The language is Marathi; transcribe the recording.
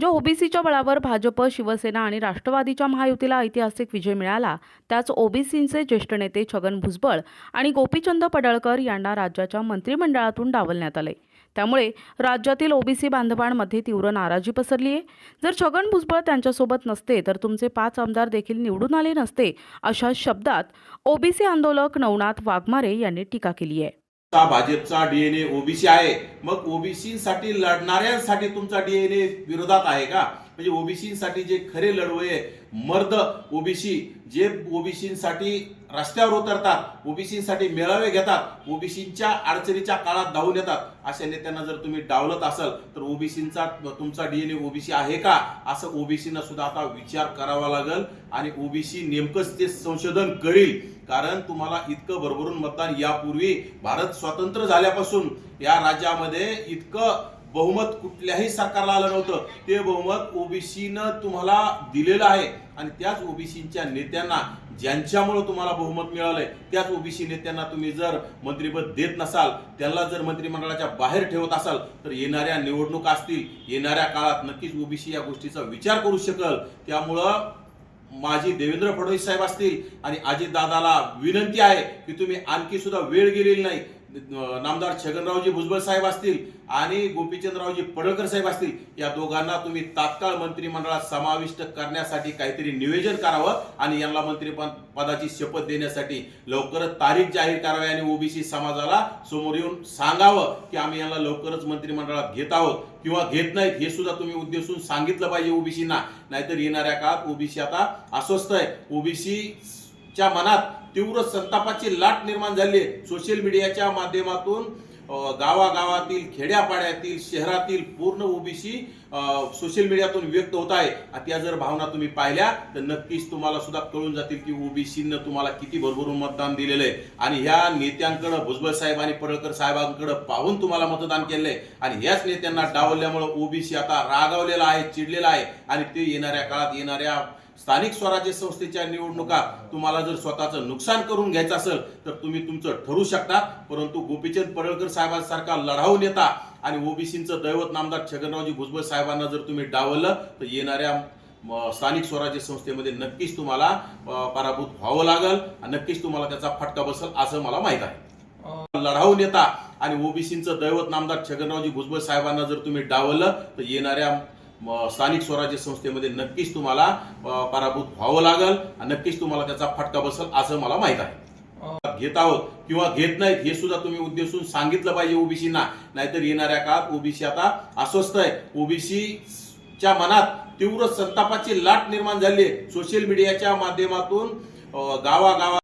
जो ओबीसीच्या बळावर भाजप शिवसेना आणि राष्ट्रवादीच्या महायुतीला ऐतिहासिक विजय मिळाला त्याच ओबीसींचे ज्येष्ठ नेते छगन भुजबळ आणि गोपीचंद पडळकर यांना राज्याच्या मंत्रिमंडळातून डावलण्यात आले. त्यामुळे राज्यातील ओबीसी बांधवांमध्ये तीव्र नाराजी पसरली आहे जर छगन भुजबळ त्यांच्यासोबत नसते तर तुमचे पाच आमदार देखील निवडून आले नसते अशा शब्दात ओबीसी आंदोलक नवनाथ वाघमारे यांनी टीका केली आहे भाजपचा डीएनए ओबीसी आहे. मग ओबीसीसाठी लढणाऱ्यांसाठी तुमचा डीएनए विरोधात आहे का? म्हणजे ओबीसीसाठी जे खरे लढवय मर्द ओबीसी जे ओबीसीसाठी रस्त्यावर उतरतात ओबीसीसाठी मेळावे घेतात ओबीसीच्या अडचणीच्या काळात धावून येतात अशा नेत्यांना जर तुम्ही डावलत असाल तर ओबीसींचा तुमचा डीएनए ओबीसी आहे का? असं ओबीसीना सुद्धा आता विचार करावा लागेल आणि ओबीसी नेमकंच ते संशोधन करील. कारण तुम्हाला इतकं भरभरून मतदान यापूर्वी भारत स्वतंत्र झाल्यापासून या राज्यामध्ये इतकं बहुमत कुठल्याही सरकारला आलं नव्हतं. ते बहुमत ओबीसीनं तुम्हाला दिलेलं आहे. आणि त्याच ओबीसीच्या नेत्यांना ज्यांच्यामुळं तुम्हाला बहुमत मिळालंय त्याच ओबीसी नेत्यांना तुम्ही जर मंत्रिपद देत नसाल त्यांना जर मंत्रिमंडळाच्या बाहेर ठेवत असाल तर येणाऱ्या निवडणुका असतील येणाऱ्या काळात नक्कीच ओबीसी या गोष्टीचा विचार करू शकल. त्यामुळं माझी देवेंद्र फडणवीस साहेब असतील आणि अजितदादाला विनंती आहे की तुम्ही आणखी सुद्धा वेळ गेलेली नाही. नामदार छगनरावजी भुजबळ साहेब असतील आणि गोपीचंदरावजी पडळकर साहेब असतील या दोघांना तुम्ही तात्काळ मंत्रिमंडळात समाविष्ट करण्यासाठी काहीतरी नियोजन करावं आणि यांना मंत्री पदाची शपथ देण्यासाठी लवकरच तारीख जाहीर करावी आणि ओबीसी समाजाला समोर येऊन सांगावं की आम्ही यांना लवकरच मंत्रिमंडळात घेत आहोत किंवा घेत नाहीत हे सुद्धा तुम्ही उद्देशून सांगितलं पाहिजे ओबीसीना. नाहीतर येणाऱ्या काळात ओबीसी आता अस्वस्थ आहे. च्या मनात तीव्र संतापाची लाट निर्माण झाली आहे. सोशल मीडियाच्या माध्यमातून गावागावातील खेड्यापाड्यातील शहरातील पूर्ण ओबीसी सोशल मीडियातून व्यक्त होत आहे. आणि त्या जर भावना तुम्ही पाहिल्या तर नक्कीच तुम्हाला सुद्धा कळून जातील की ओबीसीनं तुम्हाला किती भरभरून मतदान दिलेलं आहे. आणि ह्या नेत्यांकडे भुजबळ साहेब आणि पडळकर साहेबांकडे पाहून तुम्हाला मतदान केलंय. आणि याच नेत्यांना डावलल्यामुळे ओबीसी आता रागावलेला आहे चिडलेला आहे. आणि ते येणाऱ्या काळात येणाऱ्या स्थानिक स्वराज्य संस्थेच्या निवडणुका तुम्हाला जर स्वतःचं नुकसान करून घ्यायचं असेल तर तुम्ही तुमचं ठरवू शकता. परंतु गोपीचंद पडळकर साहेबांसारखा लढाऊ नेता आणि ओबीसीचं दैवत नामदार छगनरावजी भुजबळ साहेबांना जर तुम्ही डावलं तर येणाऱ्या स्थानिक स्वराज्य संस्थेमध्ये नक्कीच तुम्हाला पराभूत व्हावं लागल आणि नक्कीच तुम्हाला त्याचा फटका बसल असं मला माहीत आहे. लढाऊ नेता आणि ओबीसीचं दैवत नामदार छगनरावजी भुजबळ साहेबांना जर तुम्ही डावलं तर येणाऱ्या स्थानिक स्वराज्य संस्थेमध्ये नक्कीच तुम्हाला पराभूत व्हावं लागल आणि नक्कीच तुम्हाला त्याचा फटका बसल असं मला माहीत आहे. घेत आहोत किंवा घेत नाहीत हे सुद्धा तुम्ही उद्देशून सांगितलं पाहिजे ओबीसीना. नाहीतर येणाऱ्या काळात ओबीसी आता अस्वस्थ आहे. ओबीसीच्या मनात तीव्र संतापाची लाट निर्माण झाली आहे. सोशल मीडियाच्या माध्यमातून अ, गावागावात